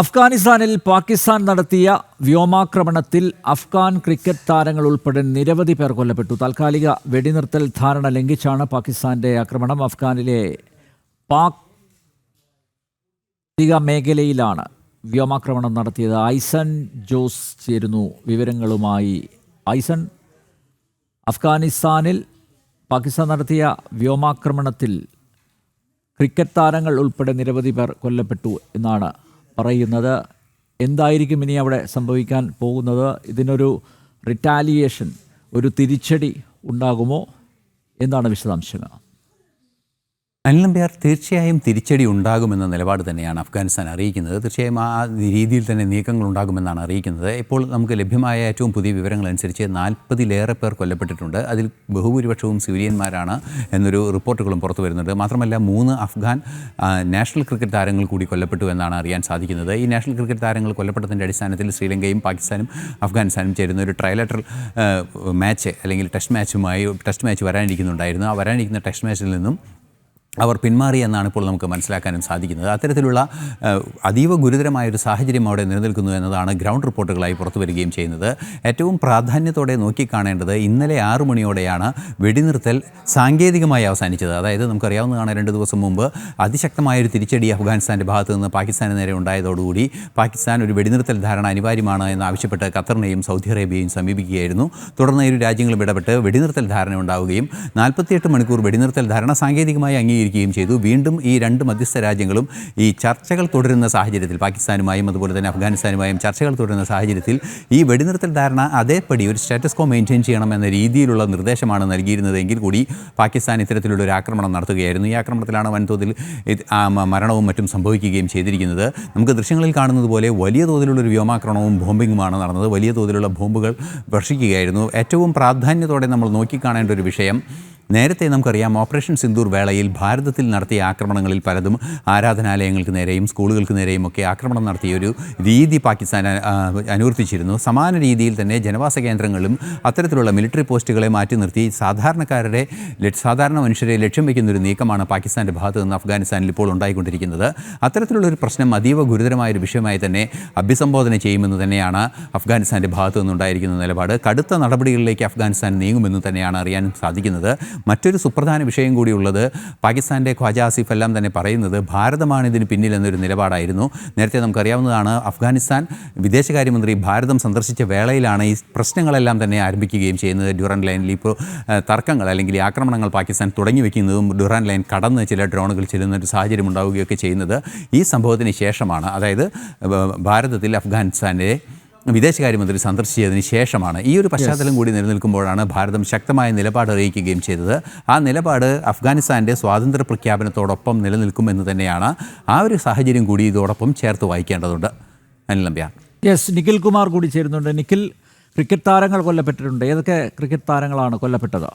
അഫ്ഗാനിസ്ഥാനിൽ പാകിസ്ഥാൻ നടത്തിയ വ്യോമാക്രമണത്തിൽ അഫ്ഗാൻ ക്രിക്കറ്റ് താരങ്ങൾ ഉൾപ്പെടെ നിരവധി പേർ കൊല്ലപ്പെട്ടു. താൽക്കാലിക വെടിനിർത്തൽ ധാരണ ലംഘിച്ചാണ് പാകിസ്ഥാന്റെ ആക്രമണം. അഫ്ഗാനിലെ പാക് മേഖലയിലാണ് വ്യോമാക്രമണം നടത്തിയത്. ഐസൺ ജോസ് ചേരുന്നു വിവരങ്ങളുമായി. ഐസൺ അഫ്ഗാനിസ്ഥാനിൽ പാകിസ്ഥാൻ നടത്തിയ വ്യോമാക്രമണത്തിൽ ക്രിക്കറ്റ് താരങ്ങൾ ഉൾപ്പെടെ നിരവധി പേർ കൊല്ലപ്പെട്ടു എന്നാണ് പറയുന്നത് എന്തായിരിക്കും ഇനി അവിടെ സംഭവിക്കാൻ പോകുന്നത്? ഇതിനൊരു റിറ്റാലിയേഷൻ ഒരു തിരിച്ചടി ഉണ്ടാകുമോ? എന്താണ് വിശദാംശങ്ങൾ? അനിൽ നമ്പ്യാർ തീർച്ചയായും തിരിച്ചടി ഉണ്ടാകുമെന്ന നിലപാട് തന്നെയാണ് അഫ്ഗാനിസ്ഥാൻ അറിയിക്കുന്നത്. തീർച്ചയായും ആ രീതിയിൽ തന്നെ നീക്കങ്ങൾ ഉണ്ടാകുമെന്നാണ് അറിയിക്കുന്നത്. ഇപ്പോൾ നമുക്ക് ലഭ്യമായ ഏറ്റവും പുതിയ വിവരങ്ങൾ അനുസരിച്ച് നാൽപ്പതിലേറെ പേർ കൊല്ലപ്പെട്ടിട്ടുണ്ട്. അതിൽ ബഹുഭൂരിപക്ഷവും സിവിലിയന്മാരാണ് എന്നൊരു റിപ്പോർട്ടുകളും പുറത്തു വരുന്നുണ്ട്. മാത്രമല്ല മൂന്ന് അഫ്ഗാൻ നാഷണൽ ക്രിക്കറ്റ് താരങ്ങൾ കൂടി കൊല്ലപ്പെട്ടു എന്നാണ് അറിയാൻ സാധിക്കുന്നത്. ഈ നാഷണൽ ക്രിക്കറ്റ് താരങ്ങൾ കൊല്ലപ്പെട്ടതിന്റെ അടിസ്ഥാനത്തിൽ ശ്രീലങ്കയും പാകിസ്ഥാനും അഫ്ഗാനിസ്ഥാനും ചേരുന്ന ഒരു ട്രയലറ്റർ മാച്ച് അല്ലെങ്കിൽ ടെസ്റ്റ് മാച്ചുമായി ടെസ്റ്റ് മാച്ച് വരാനിരിക്കുന്നുണ്ടായിരുന്നു. ആ വരാനിരിക്കുന്ന ടെസ്റ്റ് മാച്ചിൽ നിന്നും അവർ പിന്മാറി എന്നാണ് ഇപ്പോൾ നമുക്ക് മനസ്സിലാക്കാനും സാധിക്കുന്നത്. അത്തരത്തിലുള്ള അതീവ അതീവ ഗുരുതരമായൊരു സാഹചര്യം അവിടെ നിലനിൽക്കുന്നു എന്നതാണ് ഗ്രൗണ്ട് റിപ്പോർട്ടുകളായി പുറത്തു വരികയും ചെയ്യുന്നത്. ഏറ്റവും പ്രാധാന്യത്തോടെ നോക്കിക്കാണേണ്ടത് ഇന്നലെ ആറു മണിയോടെയാണ് വെടിനിർത്തൽ സാങ്കേതികമായി അവസാനിച്ചത്. അതായത് നമുക്കറിയാവുന്നതാണ് രണ്ട് ദിവസം മുമ്പ് അതിശക്തമായൊരു തിരിച്ചടി അഫ്ഗാനിസ്ഥാന്റെ ഭാഗത്തു നിന്ന് പാകിസ്ഥാന് നേരെ ഉണ്ടായതോടുകൂടി പാകിസ്ഥാൻ ഒരു വെടിനിർത്തൽ ധാരണ അനിവാര്യമാണ് എന്നാവശ്യപ്പെട്ട് ഖത്തറിനെയും സൗദി അറേബ്യയും സമീപിക്കുകയായിരുന്നു. തുടർന്ന് ഇരു രാജ്യങ്ങളും ഇടപെട്ട് വെടിനിർത്തൽ ധാരണ ഉണ്ടാവുകയും നാൽപ്പത്തിയെട്ട് മണിക്കൂർ വെടിനിർത്തൽ ധാരണ സാങ്കേതികമായി അംഗീകരിക്കുകയും ചെയ്തു. വീണ്ടും ഈ രണ്ട് മധ്യസ്ഥ രാജ്യങ്ങളും ഈ ചർച്ചകൾ തുടരുന്ന സാഹചര്യത്തിൽ പാകിസ്ഥാനുമായും അതുപോലെ തന്നെ അഫ്ഗാനിസ്ഥാനുമായും ചർച്ചകൾ തുടരുന്ന സാഹചര്യത്തിൽ ഈ വെടിനിർത്തൽ ധാരണ അതേപടി ഒരു സ്റ്റാറ്റസ് കോ മെയിന്റെയിൻ ചെയ്യണം എന്ന രീതിയിലുള്ള നിർദ്ദേശമാണ് നൽകിയിരുന്നതെങ്കിൽ കൂടി പാകിസ്ഥാൻ ഇത്തരത്തിലുള്ള ഒരു ആക്രമണം നടത്തുകയായിരുന്നു. ഈ ആക്രമണത്തിലാണ് വൻതോതിൽ മരണവും മറ്റും സംഭവിക്കുകയും ചെയ്തിരിക്കുന്നത്. നമുക്ക് ദൃശ്യങ്ങളിൽ കാണുന്നത് പോലെ വലിയ തോതിലുള്ള ഒരു വ്യോമാക്രമണവും ബോംബിങ്ങുമാണ് നടന്നത്. വലിയ തോതിലുള്ള ബോംബുകൾ വർഷിക്കുകയായിരുന്നു. ഏറ്റവും പ്രാധാന്യത്തോടെ നമ്മൾ നോക്കിക്കാണേണ്ട ഒരു വിഷയം നേരത്തെ നമുക്കറിയാം ഓപ്പറേഷൻ സിന്ദൂർ വേളയിൽ ഭാരതത്തിൽ നടത്തിയ ആക്രമണങ്ങളിൽ പലതും ആരാധനാലയങ്ങൾക്ക് നേരെയും സ്കൂളുകൾക്ക് നേരെയും ഒക്കെ ആക്രമണം നടത്തിയ ഒരു രീതി പാകിസ്ഥാൻ അനുവർത്തിച്ചിരുന്നു. സമാന രീതിയിൽ തന്നെ ജനവാസ കേന്ദ്രങ്ങളും അത്തരത്തിലുള്ള മിലിറ്ററി പോസ്റ്റുകളെ മാറ്റി നിർത്തി. സാധാരണക്കാരുടെ സാധാരണ മനുഷ്യരെ ലക്ഷ്യം വയ്ക്കുന്ന ഒരു നീക്കമാണ് പാകിസ്ഥാന്റെ ഭാഗത്ത് നിന്ന് അഫ്ഗാനിസ്ഥാനിൽ ഇപ്പോൾ ഉണ്ടായിക്കൊണ്ടിരിക്കുന്നത്. അത്തരത്തിലുള്ള ഒരു പ്രശ്നം അതീവ ഗുരുതരമായ ഒരു വിഷയമായി തന്നെ അഭിസംബോധന ചെയ്യുമെന്ന് തന്നെയാണ് അഫ്ഗാനിസ്ഥാന്റെ ഭാഗത്തു നിന്നുണ്ടായിരിക്കുന്ന നിലപാട്. കടുത്ത നടപടികളിലേക്ക് അഫ്ഗാനിസ്ഥാൻ നീങ്ങുമെന്ന് തന്നെയാണ് അറിയാൻ സാധിക്കുന്നത്. മറ്റൊരു സുപ്രധാന വിഷയം കൂടിയുള്ളത് പാകിസ്ഥാന്റെ ഖ്വാജ ആസിഫ് എല്ലാം തന്നെ പറയുന്നത് ഭാരതമാണ് ഇതിന് പിന്നിലെന്നൊരു നിലപാടായിരുന്നു. നേരത്തെ നമുക്കറിയാവുന്നതാണ് അഫ്ഗാനിസ്ഥാൻ വിദേശകാര്യമന്ത്രി ഭാരതം സന്ദർശിച്ച വേളയിലാണ് ഈ പ്രശ്നങ്ങളെല്ലാം തന്നെ ആരംഭിക്കുകയും ചെയ്യുന്നത്. ഡ്യൂറൻ ലൈനിൽ ഇപ്പോൾ തർക്കങ്ങൾ അല്ലെങ്കിൽ ആക്രമണങ്ങൾ പാകിസ്ഥാൻ തുടങ്ങി വയ്ക്കുന്നതും ഡ്യൂറൻ ലൈൻ കടന്ന് ചില ഡ്രോണുകൾ ചെല്ലുന്ന ഒരു സാഹചര്യം ഉണ്ടാവുകയൊക്കെ ചെയ്യുന്നത് ഈ സംഭവത്തിന് ശേഷമാണ്. അതായത് ഭാരതത്തിൽ അഫ്ഗാനിസ്ഥാന്റെ വിദേശകാര്യമന്ത്രി സന്ദർശിച്ചതിന് ശേഷമാണ് ഈ ഒരു പശ്ചാത്തലം കൂടി നിലനിൽക്കുമ്പോഴാണ് ഭാരതം ശക്തമായ നിലപാട് അറിയിക്കുകയും ചെയ്തത്. ആ നിലപാട് അഫ്ഗാനിസ്ഥാന്റെ സ്വാതന്ത്ര്യ പ്രഖ്യാപനത്തോടൊപ്പം നിലനിൽക്കുമെന്ന് തന്നെയാണ് ആ ഒരു സാഹചര്യം കൂടി ഇതോടൊപ്പം ചേർത്ത് വായിക്കേണ്ടതുണ്ട്. അനിൽ നമ്പ്യാർ യെസ് നിഖിൽ കുമാർ കൂടി ചേരുന്നുണ്ട്. നിഖിൽ ക്രിക്കറ്റ് താരങ്ങൾ കൊല്ലപ്പെട്ടിട്ടുണ്ട്. ഏതൊക്കെ ക്രിക്കറ്റ് താരങ്ങളാണ് കൊല്ലപ്പെട്ടത്?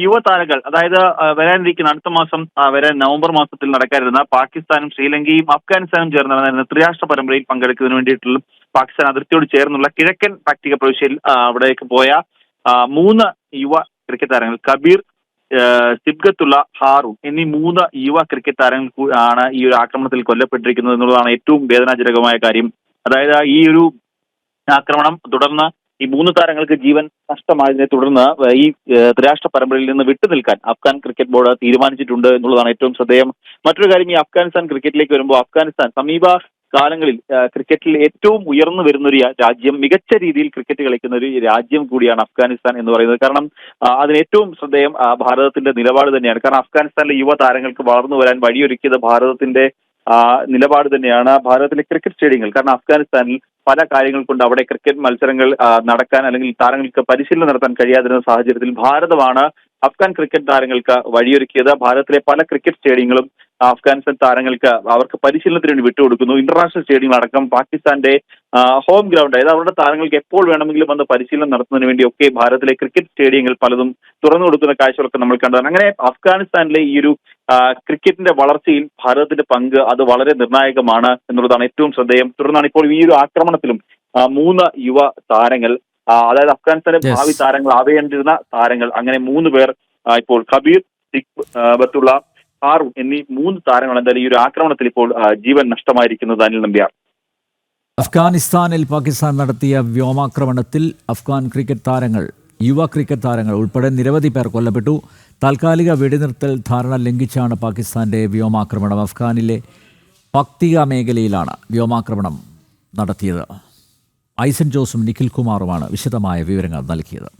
യുവതാരങ്ങൾ അതായത് വരാനിരിക്കുന്ന അടുത്ത മാസം വരാൻ നവംബർ മാസത്തിൽ നടക്കാനിരുന്ന പാകിസ്ഥാനും ശ്രീലങ്കയും അഫ്ഗാനിസ്ഥാനും ചേർന്ന് നടന്നിരുന്ന ത്രിരാഷ്ട്ര പരമ്പരയിൽ പങ്കെടുക്കുന്നതിന് വേണ്ടിയിട്ടുള്ള പാകിസ്ഥാൻ അതിർത്തിയോട് ചേർന്നുള്ള കിഴക്കൻ പാക്ടിക പ്രവിശ്യയിൽ അവിടേക്ക് പോയ മൂന്ന് യുവ ക്രിക്കറ്റ് താരങ്ങൾ കബീർ സിബ്ഗത്തുള്ള ഹാറൂൺ എന്നീ മൂന്ന് യുവ ക്രിക്കറ്റ് താരങ്ങൾ ആണ് ഈ ഒരു ആക്രമണത്തിൽ കൊല്ലപ്പെട്ടിരിക്കുന്നത് എന്നുള്ളതാണ് ഏറ്റവും വേദനാജനകമായ കാര്യം. അതായത് ഈ ഒരു ആക്രമണം തുടർന്ന് ഈ മൂന്ന് താരങ്ങൾക്ക് ജീവൻ നഷ്ടമായതിനെ തുടർന്ന് ഈ ത്രിരാഷ്ട്ര പരമ്പരയിൽ നിന്ന് വിട്ടുനിൽക്കാൻ അഫ്ഗാൻ ക്രിക്കറ്റ് ബോർഡ് തീരുമാനിച്ചിട്ടുണ്ട് എന്നുള്ളതാണ് ഏറ്റവും ശ്രദ്ധേയം. മറ്റൊരു കാര്യം ഈ അഫ്ഗാനിസ്ഥാൻ ക്രിക്കറ്റിലേക്ക് വരുമ്പോൾ അഫ്ഗാനിസ്ഥാൻ സമീപ കാലങ്ങളിൽ ക്രിക്കറ്റിൽ ഏറ്റവും ഉയർന്നു വരുന്ന ഒരു രാജ്യം മികച്ച രീതിയിൽ ക്രിക്കറ്റ് കളിക്കുന്ന ഒരു രാജ്യം കൂടിയാണ് അഫ്ഗാനിസ്ഥാൻ എന്ന് പറയുന്നത്. കാരണം അതിന് ഏറ്റവും ശ്രദ്ധേയം ഭാരതത്തിന്റെ നിലപാട് തന്നെയാണ്. കാരണം അഫ്ഗാനിസ്ഥാനിലെ യുവ താരങ്ങൾക്ക് വളർന്നു വരാൻ വഴിയൊരുക്കിയത് ഭാരതത്തിന്റെ നിലപാട് തന്നെയാണ് ഭാരതത്തിലെ ക്രിക്കറ്റ് സ്റ്റേഡിയങ്ങൾ. കാരണം അഫ്ഗാനിസ്ഥാനിൽ പല കാര്യങ്ങൾ കൊണ്ട് അവിടെ ക്രിക്കറ്റ് മത്സരങ്ങൾ നടക്കാൻ അല്ലെങ്കിൽ താരങ്ങൾക്ക് പരിശീലനം നടത്താൻ കഴിയാതിരുന്ന സാഹചര്യത്തിൽ ഭാരതമാണ് അഫ്ഗാൻ ക്രിക്കറ്റ് താരങ്ങൾക്ക് വഴിയൊരുക്കിയത്. ഭാരതത്തിലെ പല ക്രിക്കറ്റ് സ്റ്റേഡിയങ്ങളും അഫ്ഗാനിസ്ഥാൻ താരങ്ങൾക്ക് അവർക്ക് പരിശീലനത്തിന് വേണ്ടി വിട്ടുകൊടുക്കുന്നു. ഇന്റർനാഷണൽ സ്റ്റേഡിയം അടക്കം പാകിസ്ഥാന്റെ ഹോം ഗ്രൗണ്ട് അതായത് അവരുടെ താരങ്ങൾക്ക് എപ്പോൾ വേണമെങ്കിലും വന്ന് പരിശീലനം നടത്തുന്നതിന് വേണ്ടി ഒക്കെ ഭാരതത്തിലെ ക്രിക്കറ്റ് സ്റ്റേഡിയങ്ങൾ പലതും തുറന്നു കൊടുക്കുന്ന കാഴ്ചകളൊക്കെ നമ്മൾ കണ്ടതാണ്. അങ്ങനെ അഫ്ഗാനിസ്ഥാനിലെ ഈ ഒരു ക്രിക്കറ്റിന്റെ വളർച്ചയിൽ ഭാരതത്തിന്റെ പങ്ക് അത് വളരെ നിർണായകമാണ് എന്നുള്ളതാണ് ഏറ്റവും ശ്രദ്ധേയം. തുടർന്നാണ് ഇപ്പോൾ ഈ ഒരു ആക്രമണത്തിലും മൂന്ന് യുവ താരങ്ങൾ അതായത് അഫ്ഗാനിസ്ഥാന്റെ ഭാവി താരങ്ങൾ ആവേണ്ടിരുന്ന താരങ്ങൾ അങ്ങനെ മൂന്ന് പേർ ഇപ്പോൾ കബീർ ബത്തുള്ള ഹാറൂൺ എന്നീ മൂന്ന് താരങ്ങൾ എന്തായാലും ഈ ഒരു ആക്രമണത്തിൽ ഇപ്പോൾ ജീവൻ നഷ്ടമായിരിക്കുന്നത് അനിൽ നമ്പ്യാർ. അഫ്ഗാനിസ്ഥാനിൽ പാകിസ്ഥാൻ നടത്തിയ വ്യോമാക്രമണത്തിൽ അഫ്ഗാൻ ക്രിക്കറ്റ് താരങ്ങൾ യുവ ക്രിക്കറ്റ് താരങ്ങൾ ഉൾപ്പെടെ നിരവധി പേർ കൊല്ലപ്പെട്ടു. താൽക്കാലിക വെടിനിർത്തൽ ധാരണ ലംഘിച്ചാണ് പാകിസ്ഥാന്റെ വ്യോമാക്രമണം. അഫ്ഗാനിലെ പക്തിക മേഖലയിലാണ് വ്യോമാക്രമണം നടത്തിയത്. ഐസൻ ജോസും നിഖിൽ കുമാറുമാണ് വിശദമായ വിവരങ്ങൾ നൽകിയത്